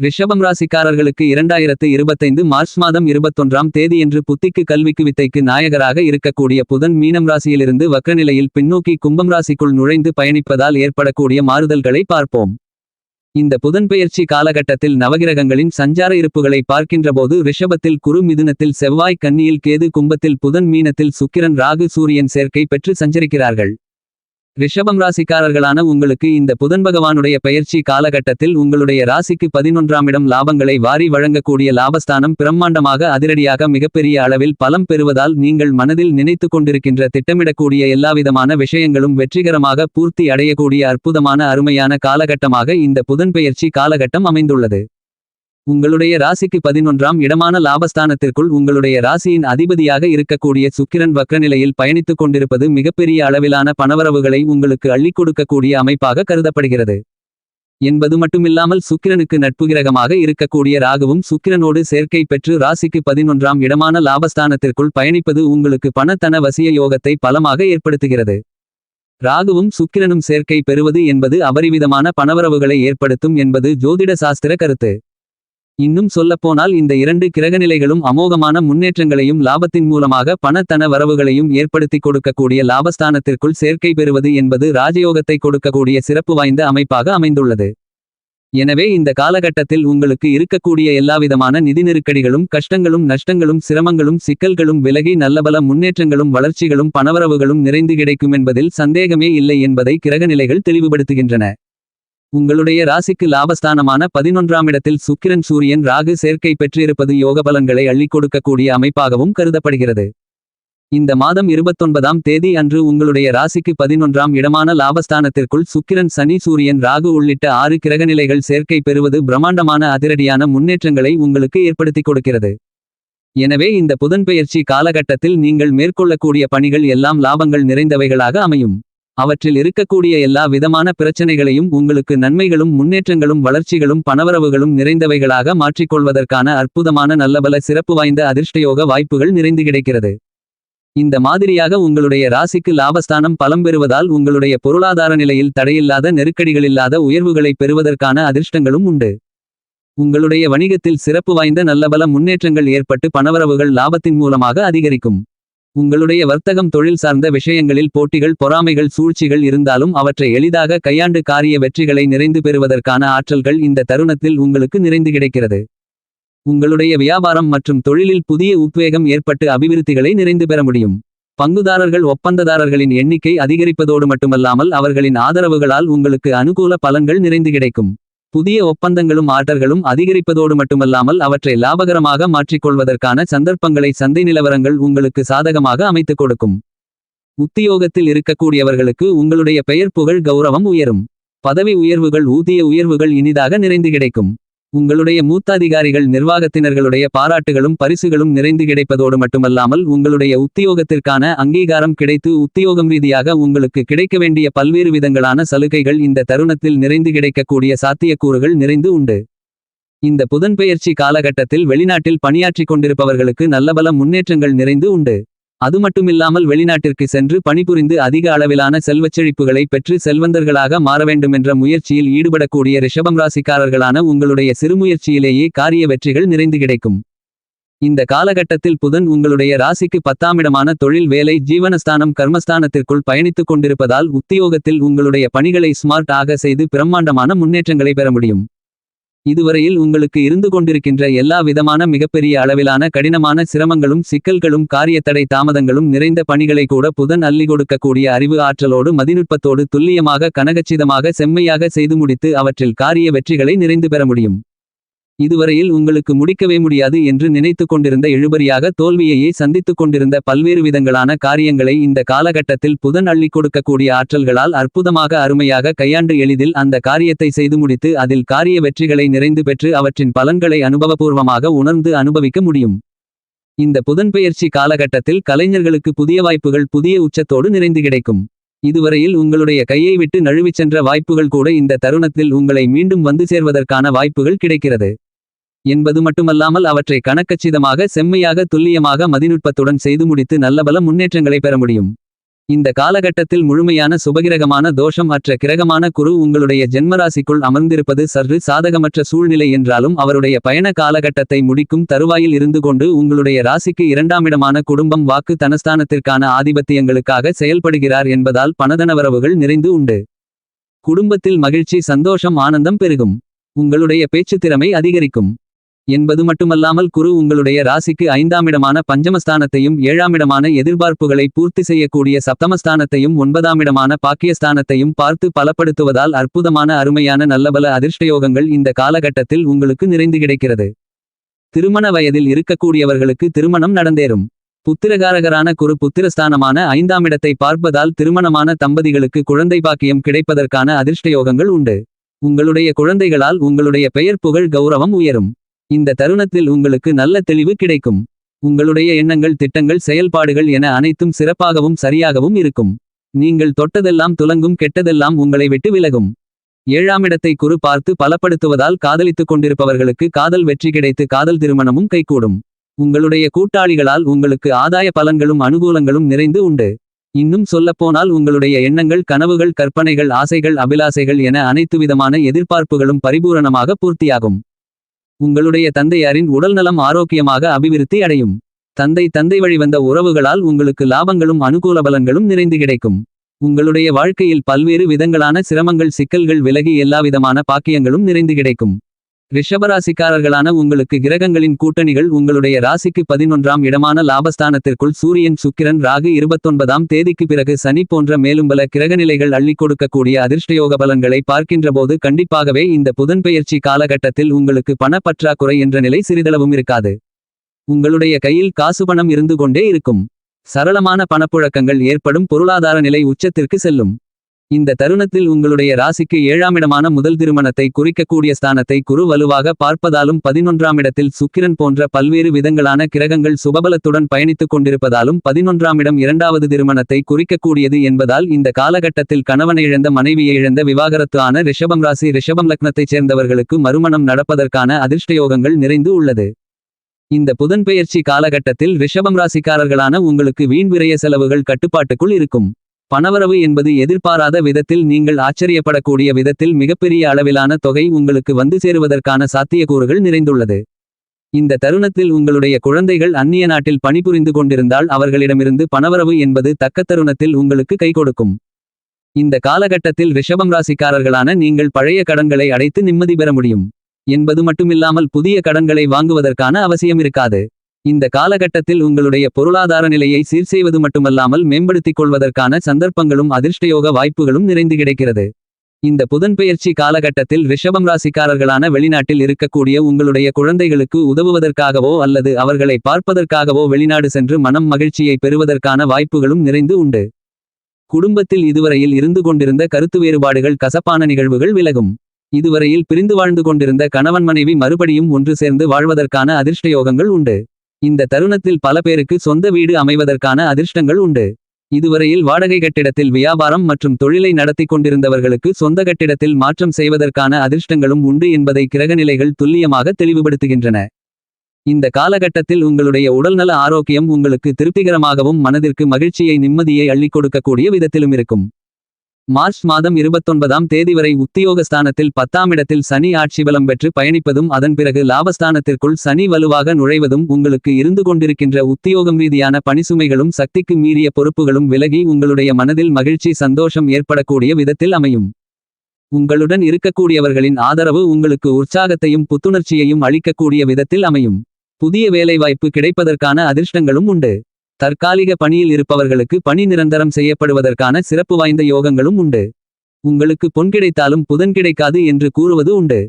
ரிஷபம் ராசிக்காரர்களுக்கு இரண்டாயிரத்து இருபத்தைந்து மார்ச் மாதம் இருபத்தொன்றாம் தேதியன்று புத்திக்கு கல்விக்கு வித்தைக்கு நாயகராக இருக்கக்கூடிய புதன் மீனம் ராசியிலிருந்து வக்கநிலையில் பின்னோக்கி கும்பம் ராசிக்குள் நுழைந்து பயணிப்பதால் ஏற்படக்கூடிய மாறுதல்களை பார்ப்போம். இந்த புதன் பெயர்ச்சி காலகட்டத்தில் நவகிரகங்களின் சஞ்சார இருப்புகளை பார்க்கின்றபோது ரிஷபத்தில் குரு மிதுனத்தில் செவ்வாய் கன்னியில் கேது கும்பத்தில் புதன் மீனத்தில் சுக்கிரன் ராகு சூரியன் சேர்க்கை பெற்று சஞ்சரிக்கிறார்கள். ரிஷபம் ராசிக்காரர்களான உங்களுக்கு இந்த புதன் பகவானுடைய பெயர்ச்சி காலகட்டத்தில் உங்களுடைய ராசிக்கு பதினொன்றாம் இடம் லாபங்களை வாரி வழங்கக்கூடிய லாபஸ்தானம் பிரம்மாண்டமாக அதிரடியாக மிகப்பெரிய அளவில் பலம் பெறுவதால் நீங்கள் மனதில் நினைத்து கொண்டிருக்கின்ற திட்டமிடக்கூடிய எல்லாவிதமான விஷயங்களும் வெற்றிகரமாக பூர்த்தி அடையக்கூடிய அற்புதமான அருமையான காலகட்டமாக இந்த புதன் பயிற்சி காலகட்டம் அமைந்துள்ளது. உங்களுடைய ராசிக்கு பதினொன்றாம் இடமான லாபஸ்தானத்திற்குள் உங்களுடைய ராசியின் அதிபதியாக இருக்கக்கூடிய சுக்கிரன் வக்ரநிலையில் பயணித்துக் கொண்டிருப்பது மிகப்பெரிய அளவிலான பணவரவுகளை உங்களுக்கு அள்ளிக் கொடுக்கக்கூடிய அமைப்பாக கருதப்படுகிறது. என்பது மட்டுமில்லாமல் சுக்கிரனுக்கு நட்பு கிரகமாக இருக்கக்கூடிய ராகுவும் சுக்கிரனோடு சேர்க்கை பெற்று ராசிக்கு பதினொன்றாம் இடமான லாபஸ்தானத்திற்குள் பயணிப்பது உங்களுக்கு பணத்தன வசிய யோகத்தை பலமாக ஏற்படுத்துகிறது. ராகுவும் சுக்கிரனும் சேர்க்கை பெறுவது என்பது அபரிவிதமான பணவரவுகளை ஏற்படுத்தும் என்பது ஜோதிட சாஸ்திர கருத்து. இன்னும் சொல்லப்போனால் இந்த இரண்டு கிரகநிலைகளும் அமோகமான முன்னேற்றங்களையும் லாபத்தின் மூலமாக பணத்தன வரவுகளையும் ஏற்படுத்திக் கொடுக்கக்கூடிய லாபஸ்தானத்திற்குள் சேர்க்கை பெறுவது என்பது ராஜயோகத்தை கொடுக்கக்கூடிய சிறப்பு வாய்ந்த அமைப்பாக அமைந்துள்ளது. எனவே இந்த காலகட்டத்தில் உங்களுக்கு இருக்கக்கூடிய எல்லாவிதமான நிதி நெருக்கடிகளும் கஷ்டங்களும் நஷ்டங்களும் சிரமங்களும் சிக்கல்களும் விலகி நல்லபல முன்னேற்றங்களும் வளர்ச்சிகளும் பணவரவுகளும் நிறைந்து கிடைக்கும் என்பதில் சந்தேகமே இல்லை என்பதை கிரகநிலைகள் தெளிவுபடுத்துகின்றன. உங்களுடைய ராசிக்கு லாபஸ்தானமான பதினொன்றாம் இடத்தில் சுக்கிரன் சூரியன் ராகு சேர்க்கை பெற்றிருப்பது யோக பலன்களை அள்ளிக் கொடுக்கக்கூடிய அமைப்பாகவும் கருதப்படுகிறது. இந்த மாதம் இருபத்தொன்பதாம் தேதி அன்று உங்களுடைய ராசிக்கு பதினொன்றாம் இடமான லாபஸ்தானத்திற்குள் சுக்கிரன் சனி சூரியன் ராகு உள்ளிட்ட ஆறு கிரகநிலைகள் சேர்க்கை பெறுவது பிரம்மாண்டமான அதிரடியான முன்னேற்றங்களை உங்களுக்கு ஏற்படுத்திக் கொடுக்கிறது. எனவே இந்த புதன்பெயர்ச்சி காலகட்டத்தில் நீங்கள் மேற்கொள்ளக்கூடிய பணிகள் எல்லாம் லாபங்கள் நிறைந்தவைகளாக அமையும். அவற்றில் இருக்கக்கூடிய எல்லா விதமான பிரச்சனைகளையும் உங்களுக்கு நன்மைகளும் முன்னேற்றங்களும் வளர்ச்சிகளும் பணவரவுகளும் நிறைந்தவைகளாக மாற்றிக்கொள்வதற்கான அற்புதமான நல்லபல சிறப்பு வாய்ந்த அதிர்ஷ்டயோக வாய்ப்புகள் நிறைந்து கிடைக்கிறது. இந்த மாதிரியாக உங்களுடைய ராசிக்கு லாபஸ்தானம் பலம் பெறுவதால் உங்களுடைய பொருளாதார நிலையில் தடையில்லாத நெருக்கடிகளில்லாத உயர்வுகளை பெறுவதற்கான அதிர்ஷ்டங்களும் உண்டு. உங்களுடைய வணிகத்தில் சிறப்பு வாய்ந்த நல்லபல முன்னேற்றங்கள் ஏற்பட்டு பணவரவுகள் லாபத்தின் மூலமாக அதிகரிக்கும். உங்களுடைய வர்த்தகம் தொழில் சார்ந்த விஷயங்களில் போட்டிகள் பொறாமைகள் சூழ்ச்சிகள் இருந்தாலும் அவற்றை எளிதாக கையாண்டு காரிய வெற்றிகளை நிறைந்து பெறுவதற்கான ஆற்றல்கள் இந்த தருணத்தில் உங்களுக்கு நிறைந்து கிடைக்கிறது. உங்களுடைய வியாபாரம் மற்றும் தொழிலில் புதிய உத்வேகம் ஏற்பட்டு அபிவிருத்திகளை நிறைந்து பெற முடியும். பங்குதாரர்கள் ஒப்பந்ததாரர்களின் எண்ணிக்கை அதிகரிப்பதோடு மட்டுமல்லாமல் அவர்களின் ஆதரவுகளால் உங்களுக்கு அனுகூல பலன்கள் நிறைந்து கிடைக்கும். புதிய ஒப்பந்தங்களும் ஆர்டர்களும் அதிகரிப்பதோடு மட்டுமல்லாமல் அவற்றை லாபகரமாக மாற்றிக்கொள்வதற்கான சந்தர்ப்பங்களை சந்தை நிலவரங்கள் உங்களுக்கு சாதகமாக அமைத்துக் கொடுக்கும். உத்தியோகத்தில் இருக்கக்கூடியவர்களுக்கு உங்களுடைய பெயர் புகழ் கௌரவம் உயரும். பதவி உயர்வுகள் ஊதிய உயர்வுகள் இனிதாக நிறைந்து கிடைக்கும். உங்களுடைய மூத்தாதிகாரிகள் நிர்வாகத்தினர்களுடைய பாராட்டுகளும் பரிசுகளும் நிறைந்து கிடைப்பதோடு மட்டுமல்லாமல் உங்களுடைய உத்தியோகத்திற்கான அங்கீகாரம் கிடைத்து உத்தியோகம் ரீதியாக உங்களுக்கு கிடைக்க வேண்டிய பல்வேறு விதங்களான சலுகைகள் இந்த தருணத்தில் நிறைந்து கிடைக்கக்கூடிய சாத்தியக்கூறுகள் நிறைந்து உண்டு. இந்த புதன்பெயர்ச்சி காலகட்டத்தில் வெளிநாட்டில் பணியாற்றிக் கொண்டிருப்பவர்களுக்கு நல்லபல முன்னேற்றங்கள் நிறைந்து உண்டு. அது மட்டுமில்லாமல் வெளிநாட்டிற்கு சென்று பணிபுரிந்து அதிக அளவிலான செல்வச்செழிப்புகளை பெற்று செல்வந்தர்களாக மாற வேண்டுமென்ற முயற்சியில் ஈடுபடக்கூடிய ரிஷபம் ராசிக்காரர்களான உங்களுடைய சிறுமுயற்சியிலேயே காரிய வெற்றிகள் நிறைந்து கிடைக்கும். இந்த காலகட்டத்தில் புதன் உங்களுடைய ராசிக்கு பத்தாமிடமான தொழில் வேலை ஜீவனஸ்தானம் கர்மஸ்தானத்திற்குள் பயணித்துக் கொண்டிருப்பதால் உத்தியோகத்தில் உங்களுடைய பணிகளை ஸ்மார்ட் ஆக செய்து பிரம்மாண்டமான முன்னேற்றங்களை பெற முடியும். இதுவரையில் உங்களுக்கு இருந்து கொண்டிருக்கின்ற எல்லா விதமான மிகப்பெரிய அளவிலான கடினமான சிரமங்களும் சிக்கல்களும் காரியத்தடை தாமதங்களும் நிறைந்த பணிகளை கூட புதன் அள்ளி கொடுக்கக்கூடிய அறிவு ஆற்றலோடு மதிநுட்பத்தோடு துல்லியமாக கனகச்சிதமாக செம்மையாக செய்து முடித்து அவற்றில் காரிய வெற்றிகளை நிறைந்து பெற முடியும். இதுவரையில் உங்களுக்கு முடிக்கவே முடியாது என்று நினைத்து கொண்டிருந்த எழுபறியாக தோல்வியையே சந்தித்துக் கொண்டிருந்த பல்வேறு விதங்களான காரியங்களை இந்த காலகட்டத்தில் புதன் அள்ளிக் கொடுக்கக்கூடிய ஆற்றல்களால் அற்புதமாக அருமையாக கையாண்டு எளிதில் அந்த காரியத்தை செய்து முடித்து அதில் காரிய வெற்றிகளை நிறைந்து பெற்று அவற்றின் பலன்களை அனுபவபூர்வமாக உணர்ந்து அனுபவிக்க முடியும். இந்த புதன்பெயர்ச்சி காலகட்டத்தில் கலைஞர்களுக்கு புதிய வாய்ப்புகள் புதிய உச்சத்தோடு நிறைந்து கிடைக்கும். இதுவரையில் உங்களுடைய கையை விட்டு நழுவிச் சென்ற வாய்ப்புகள் கூட இந்த தருணத்தில் உங்களை மீண்டும் வந்து சேர்வதற்கான வாய்ப்புகள் கிடைக்கிறது. என்பது மட்டுமல்லாமல் அவற்றை கணக்கச்சிதமாக செம்மையாக துல்லியமாக மதிநுட்பத்துடன் செய்து முடித்து நல்லபல முன்னேற்றங்களை பெற முடியும். இந்த காலகட்டத்தில் முழுமையான சுபகிரகமான தோஷம் அற்ற கிரகமான குரு உங்களுடைய ஜென்மராசிக்குள் அமர்ந்திருப்பது சற்று சாதகமற்ற சூழ்நிலை என்றாலும் அவருடைய பயண காலகட்டத்தை முடிக்கும் தருவாயில் இருந்து கொண்டு உங்களுடைய ராசிக்கு இரண்டாமிடமான குடும்பம் வாக்கு தனஸ்தானத்திற்கான ஆதிபத்தியங்களுக்காக செயல்படுகிறார் என்பதால் பணதனவரவுகள் நிறைந்து உண்டு. குடும்பத்தில் மகிழ்ச்சி சந்தோஷம் ஆனந்தம் பெருகும். உங்களுடைய பேச்சுத் திறமை அதிகரிக்கும். என்பது மட்டுமல்லாமல் குரு உங்களுடைய ராசிக்கு ஐந்தாமிடமான பஞ்சமஸ்தானத்தையும் ஏழாமிடமான எதிர்பார்ப்புகளை பூர்த்தி செய்யக்கூடிய சப்தமஸ்தானத்தையும் ஒன்பதாமிடமான பாக்கியஸ்தானத்தையும் பார்த்து பலப்படுத்துவதால் அற்புதமான அருமையான நல்லபல அதிர்ஷ்டயோகங்கள் இந்த காலகட்டத்தில் உங்களுக்கு நிறைந்து கிடைக்கிறது. திருமண வயதில் இருக்கக்கூடியவர்களுக்கு திருமணம் நடந்தேறும். புத்திரகாரகரான குரு புத்திரஸ்தானமான ஐந்தாமிடத்தை பார்ப்பதால் திருமணமான தம்பதிகளுக்கு குழந்தை பாக்கியம் கிடைப்பதற்கான அதிர்ஷ்டயோகங்கள் உண்டு. உங்களுடைய குழந்தைகளால் உங்களுடைய பெயர் புகழ் கௌரவம் உயரும். இந்த தருணத்தில் உங்களுக்கு நல்ல தெளிவு கிடைக்கும். உங்களுடைய எண்ணங்கள் திட்டங்கள் செயல்பாடுகள் என அனைத்தும் சிறப்பாகவும் சரியாகவும் இருக்கும். நீங்கள் தொட்டதெல்லாம் துலங்கும் கெட்டதெல்லாம் உங்களை விட்டு விலகும். ஏழாம் இடத்தை குறு பார்த்து பலப்படுத்துவதால் காதலித்துக் கொண்டிருப்பவர்களுக்கு காதல் வெற்றி கிடைத்து காதல் திருமணமும் கைகூடும். உங்களுடைய கூட்டாளிகளால் உங்களுக்கு ஆதாய பலன்களும் அனுகூலங்களும் நிறைந்து உண்டு. இன்னும் சொல்லப்போனால் உங்களுடைய எண்ணங்கள் கனவுகள் கற்பனைகள் ஆசைகள் அபிலாசைகள் என அனைத்து விதமான எதிர்பார்ப்புகளும் பரிபூரணமாக பூர்த்தியாகும். உங்களுடைய தந்தையாரின் உடல்நலம் ஆரோக்கியமாக அபிவிருத்தி அடையும். தந்தை தந்தை வழி வந்த உறவுகளால் உங்களுக்கு லாபங்களும் அனுகூல பலன்களும் நிறைந்து கிடைக்கும். உங்களுடைய வாழ்க்கையில் பல்வேறு விதங்களான சிரமங்கள் சிக்கல்கள் விலகி எல்லாவிதமான பாக்கியங்களும் நிறைந்து கிடைக்கும். ரிஷபராசிக்காரர்களான உங்களுக்கு கிரகங்களின் கூட்டணிகள் உங்களுடைய ராசிக்கு பதினொன்றாம் இடமான லாபஸ்தானத்திற்குள் சூரியன் சுக்கிரன் ராகு இருபத்தொன்பதாம் தேதிக்கு பிறகு சனி போன்ற மேலும் பல கிரகநிலைகள் அள்ளி கொடுக்கக்கூடிய அதிர்ஷ்டயோக பலன்களை பார்க்கின்றபோது கண்டிப்பாகவே இந்த புதன்பெயர்ச்சி காலகட்டத்தில் உங்களுக்கு பணப்பற்றாக்குறை என்ற நிலை சிறிதளவும் இருக்காது. உங்களுடைய கையில் காசு பணம் இருந்து கொண்டே இருக்கும். சரளமான பணப்புழக்கங்கள் ஏற்படும் பொருளாதார நிலை உச்சத்திற்கு செல்லும். இந்த தருணத்தில் உங்களுடைய ராசிக்கு ஏழாமிடமான முதல் திருமணத்தை குறிக்கக்கூடிய ஸ்தானத்தை குரு வலுவாக பார்ப்பதாலும் பதினொன்றாம் இடத்தில் சுக்கிரன் போன்ற பல்வேறு விதங்களான கிரகங்கள் சுபபலத்துடன் பயணித்துக் கொண்டிருப்பதாலும் பதினொன்றாம் இடம் இரண்டாவது திருமணத்தை குறிக்கக்கூடியது என்பதால் இந்த காலகட்டத்தில் கணவனை இழந்த மனைவியை இழந்த விவாகரத்து ஆன ரிஷபம் ராசி ரிஷபம் லக்னத்தைச் சேர்ந்தவர்களுக்கு மறுமணம் நடப்பதற்கான அதிர்ஷ்டயோகங்கள் நிறைந்து உள்ளது. இந்த புதன்பெயர்ச்சி காலகட்டத்தில் ரிஷபம் ராசிக்காரர்களான உங்களுக்கு வீண் விரய செலவுகள் கட்டுப்பாட்டுக்குள் இருக்கும். பணவரவு என்பது எதிர்பாராத விதத்தில் நீங்கள் ஆச்சரியப்படக்கூடிய விதத்தில் மிகப்பெரிய அளவிலான தொகை உங்களுக்கு வந்து சேருவதற்கான சாத்தியக்கூறுகள் நிறைந்துள்ளது. இந்த தருணத்தில் உங்களுடைய குழந்தைகள் அந்நிய நாட்டில் பணிபுரிந்து கொண்டிருந்தால் அவர்களிடமிருந்து பணவரவு என்பது தக்க தருணத்தில் உங்களுக்கு கை கொடுக்கும். இந்த காலகட்டத்தில் ரிஷபம் ராசிக்காரர்களான நீங்கள் பழைய கடன்களை அடைத்து நிம்மதி பெற முடியும். என்பது மட்டுமில்லாமல் புதிய கடன்களை வாங்குவதற்கான அவசியம் இருக்காது. இந்த காலகட்டத்தில் உங்களுடைய பொருளாதார நிலையை சீர் செய்வது மட்டுமல்லாமல் மேம்படுத்திக் கொள்வதற்கான சந்தர்ப்பங்களும் அதிர்ஷ்டயோக வாய்ப்புகளும் நிறைந்து கிடைக்கிறது. இந்த புதன்பெயர்ச்சி காலகட்டத்தில் ரிஷபம் ராசிக்காரர்களான வெளிநாட்டில் இருக்கக்கூடிய உங்களுடைய குழந்தைகளுக்கு உதவுவதற்காகவோ அல்லது அவர்களை பார்ப்பதற்காகவோ வெளிநாடு சென்று மனம் மகிழ்ச்சியை பெறுவதற்கான வாய்ப்புகளும் நிறைந்து உண்டு. குடும்பத்தில் இதுவரையில் இருந்து கொண்டிருந்த கருத்து வேறுபாடுகள் கசப்பான நிகழ்வுகள் விலகும். இதுவரையில் பிரிந்து வாழ்ந்து கொண்டிருந்த கணவன் மனைவி மறுபடியும் ஒன்று சேர்ந்து வாழ்வதற்கான அதிர்ஷ்டயோகங்கள் உண்டு. இந்த தருணத்தில் பல பேருக்கு சொந்த வீடு அமைவதற்கான அதிர்ஷ்டங்கள் உண்டு. இதுவரையில் வாடகை கட்டிடத்தில் வியாபாரம் மற்றும் தொழிலை நடத்தி கொண்டிருந்தவர்களுக்கு சொந்த கட்டிடத்தில் மாற்றம் செய்வதற்கான அதிர்ஷ்டங்களும் உண்டு என்பதை கிரகநிலைகள் துல்லியமாக தெளிவுபடுத்துகின்றன. இந்த காலகட்டத்தில் உங்களுடைய உடல்நல ஆரோக்கியம் உங்களுக்கு திருப்திகரமாகவும் மனதிற்கு மகிழ்ச்சியை நிம்மதியை அள்ளிக் கொடுக்கக்கூடிய விதத்திலும் இருக்கும். மார்ச் மாதம் இருபத்தொன்பதாம் தேதி வரை உத்தியோகஸ்தானத்தில் பத்தாம் இடத்தில் சனி ஆட்சி பலம் பெற்று பயணிப்பதும் அதன் பிறகு லாபஸ்தானத்திற்குள் சனி வலுவாக நுழைவதும் உங்களுக்கு இருந்து கொண்டிருக்கின்ற உத்தியோகம் ரீதியான பணிசுமைகளும் சக்திக்கு மீறிய பொறுப்புகளும் விலகி உங்களுடைய மனதில் மகிழ்ச்சி சந்தோஷம் ஏற்படக்கூடிய விதத்தில் அமையும். உங்களுடன் இருக்கக்கூடியவர்களின் ஆதரவு உங்களுக்கு உற்சாகத்தையும் புத்துணர்ச்சியையும் அளிக்கக்கூடிய விதத்தில் அமையும். புதிய வேலைவாய்ப்பு கிடைப்பதற்கான அதிர்ஷ்டங்களும் உண்டு. தற்காலிக பணியில் இருப்பவர்களுக்கு பணி நிரந்தரம் செய்யப்படுவதற்கான சிறப்பு வாய்ந்த யோகங்களும் உண்டு. உங்களுக்கு பொன் கிடைத்தாலும் புதன் கிடைக்காது என்று கூறுவது உண்டு.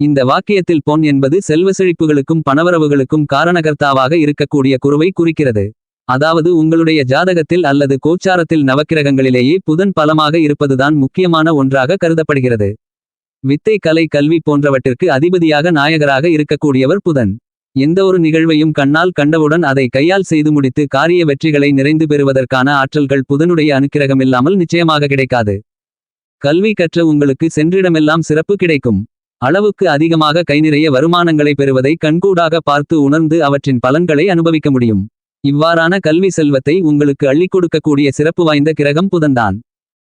இந்த வாக்கியத்தில் பொன் என்பது செல்வ செழிப்புகளுக்கும் பணவரவுகளுக்கும் காரணகர்த்தாவாக இருக்கக்கூடிய குருவை குறிக்கிறது. அதாவது உங்களுடைய ஜாதகத்தில் அல்லது கோச்சாரத்தில் நவக்கிரகங்களிலேயே புதன் பலமாக இருப்பதுதான் முக்கியமான ஒன்றாக கருதப்படுகிறது. வித்தை கலை கல்வி போன்றவற்றிற்கு அதிபதியாக நாயகராக இருக்கக்கூடியவர் புதன். எந்த ஒரு நிகழ்வையும் கண்ணால் கண்டவுடன் அதை கையால் செய்து முடித்து காரிய வெற்றிகளை நிறைந்து பெறுவதற்கான ஆற்றல்கள் புதனுடைய அனுக்கிரகமில்லாமல் நிச்சயமாக கிடைக்காது. கல்வி கற்ற உங்களுக்கு சென்றிடமெல்லாம் சிறப்பு கிடைக்கும். அளவுக்கு அதிகமாக கைநிறைய வருமானங்களை பெறுவதை கண்கூடாக பார்த்து உணர்ந்து அவற்றின் பலன்களை அனுபவிக்க முடியும். இவ்வாறான கல்வி செல்வத்தை உங்களுக்கு அள்ளிக் கொடுக்கக்கூடிய சிறப்பு வாய்ந்த கிரகம் புதன்தான்.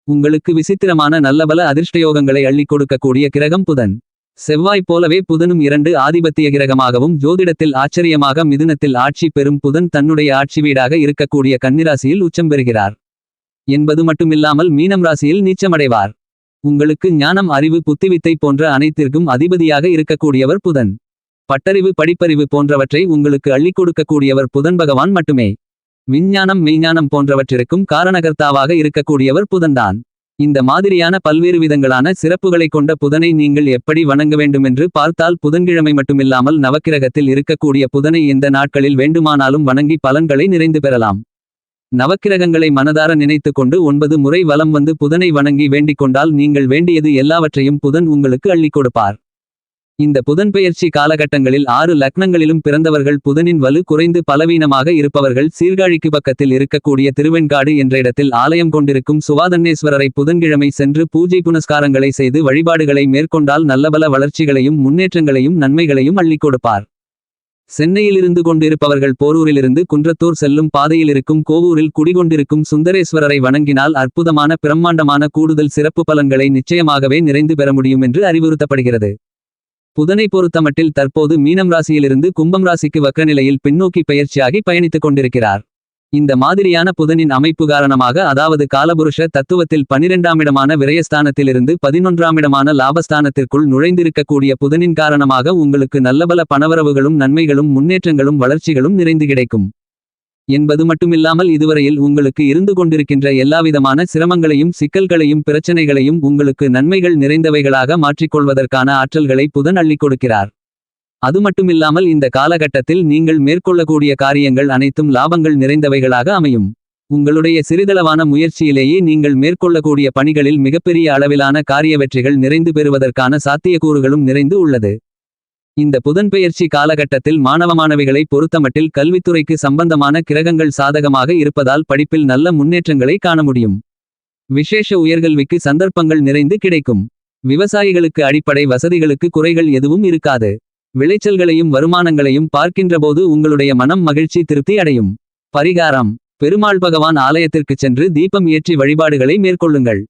உங்களுக்கு விசித்திரமான நல்லபல அதிர்ஷ்டயோகங்களை அள்ளிக் கொடுக்கக்கூடிய கிரகம் புதன். செவ்வாய் போலவே புதனும் இரண்டு ஆதிபத்திய கிரகமாகவும் ஜோதிடத்தில் ஆச்சரியமாக மிதுனத்தில் ஆட்சி பெறும் புதன் தன்னுடைய ஆட்சி வீடாக இருக்கக்கூடிய கன்னிராசியில் உச்சம் பெறுகிறார். என்பது மட்டுமில்லாமல் மீனம் ராசியில் நீச்சமடைவார். உங்களுக்கு ஞானம் அறிவு புத்திவித்தை போன்ற அனைத்திற்கும் அதிபதியாக இருக்கக்கூடியவர் புதன். பட்டறிவு படிப்பறிவு போன்றவற்றை உங்களுக்கு அள்ளிக் கொடுக்கக்கூடியவர் புதன் பகவான் மட்டுமே. விஞ்ஞானம் மெய்ஞானம் போன்றவற்றிற்கும் காரணகர்த்தாவாக இருக்கக்கூடியவர் புதன்தான். இந்த மாதிரியான பல்வேறு விதங்களான சிறப்புகளைக் கொண்ட புதனை நீங்கள் எப்படி வணங்க வேண்டுமென்று பார்த்தால் புதன்கிழமை மட்டுமில்லாமல் நவக்கிரகத்தில் இருக்கக்கூடிய புதனை எந்த நாட்களில் வேண்டுமானாலும் வணங்கி பலன்களை நிறைந்து பெறலாம். நவக்கிரகங்களை மனதார நினைத்து கொண்டு ஒன்பது முறை வலம் வந்து புதனை வணங்கி வேண்டிக் கொண்டால் நீங்கள் வேண்டியது எல்லாவற்றையும் புதன் உங்களுக்கு அள்ளிக் கொடுப்பார். இந்த புதன்பெயர்ச்சி காலகட்டங்களில் ஆறு லக்னங்களிலும் பிறந்தவர்கள் புதனின் வலு குறைந்து பலவீனமாக இருப்பவர்கள் சீர்காழிக்கு பக்கத்தில் இருக்கக்கூடிய திருவெண்காடு என்ற இடத்தில் ஆலயம் கொண்டிருக்கும் சுவாதன்னேஸ்வரரை புதன்கிழமை சென்று பூஜை புனஸ்காரங்களை செய்து வழிபாடுகளை மேற்கொண்டால் நல்லபல வளர்ச்சிகளையும் முன்னேற்றங்களையும் நன்மைகளையும் அள்ளிக் கொடுப்பார். சென்னையிலிருந்து கொண்டிருப்பவர்கள் போரூரிலிருந்து குன்றத்தூர் செல்லும் பாதையில் இருக்கும் கோவூரில் குடிகொண்டிருக்கும் சுந்தரேஸ்வரரை வணங்கினால் அற்புதமான பிரம்மாண்டமான கூடுதல் சிறப்பு பலன்களை நிச்சயமாகவே நிறைந்து பெற முடியும் என்று அறிவுறுத்தப்படுகிறது. புதனை பொறுத்தமட்டில் தற்போது மீனம் ராசியிலிருந்து கும்பம் ராசிக்கு வக்கநிலையில் பின்னோக்கி பயிற்சியாகி பயணித்துக் கொண்டிருக்கிறார். இந்த மாதிரியான புதனின் அமைப்பு காரணமாக அதாவது காலபுருஷ தத்துவத்தில் பனிரெண்டாமிடமான விரயஸ்தானத்திலிருந்து பதினொன்றாமிடமான லாபஸ்தானத்திற்குள் நுழைந்திருக்கக்கூடிய புதனின் காரணமாக உங்களுக்கு நல்லபல பணவரவுகளும் நன்மைகளும் முன்னேற்றங்களும் வளர்ச்சிகளும் நிறைந்து கிடைக்கும். என்பது மட்டுமில்லாமல் இதுவரையில் உங்களுக்கு இருந்து கொண்டிருக்கின்ற எல்லாவிதமான சிரமங்களையும் சிக்கல்களையும் பிரச்சனைகளையும் உங்களுக்கு நன்மைகள் நிறைந்தவைகளாக மாற்றிக்கொள்வதற்கான ஆற்றல்களை புதன் அள்ளிக் கொடுக்கிறார். அது மட்டுமில்லாமல் இந்த காலகட்டத்தில் நீங்கள் மேற்கொள்ளக்கூடிய காரியங்கள் அனைத்தும் லாபங்கள் நிறைந்தவைகளாக அமையும். உங்களுடைய சிறிதளவான முயற்சியிலேயே நீங்கள் மேற்கொள்ளக்கூடிய பணிகளில் மிகப்பெரிய அளவிலான காரிய வெற்றிகள் நிறைந்து பெறுவதற்கான சாத்தியக்கூறுகளும் நிறைந்து உள்ளது. இந்த புதன்பெயர்ச்சி காலகட்டத்தில் மாணவ மாணவிகளை பொறுத்தமட்டில் கல்வித்துறைக்கு சம்பந்தமான கிரகங்கள் சாதகமாக இருப்பதால் படிப்பில் நல்ல முன்னேற்றங்களை காண முடியும். விசேஷ உயர்கல்விக்கு சந்தர்ப்பங்கள் நிறைந்து கிடைக்கும். விவசாயிகளுக்கு அடிப்படை வசதிகளுக்கு குறைகள் எதுவும் இருக்காது. விளைச்சல்களையும் வருமானங்களையும் பார்க்கின்றபோது உங்களுடைய மனம் மகிழ்ச்சி திருப்தி அடையும். பரிகாரம். பெருமாள் பகவான் ஆலயத்திற்குச் சென்று தீபம் ஏற்றி வழிபாடுகளை மேற்கொள்ளுங்கள்.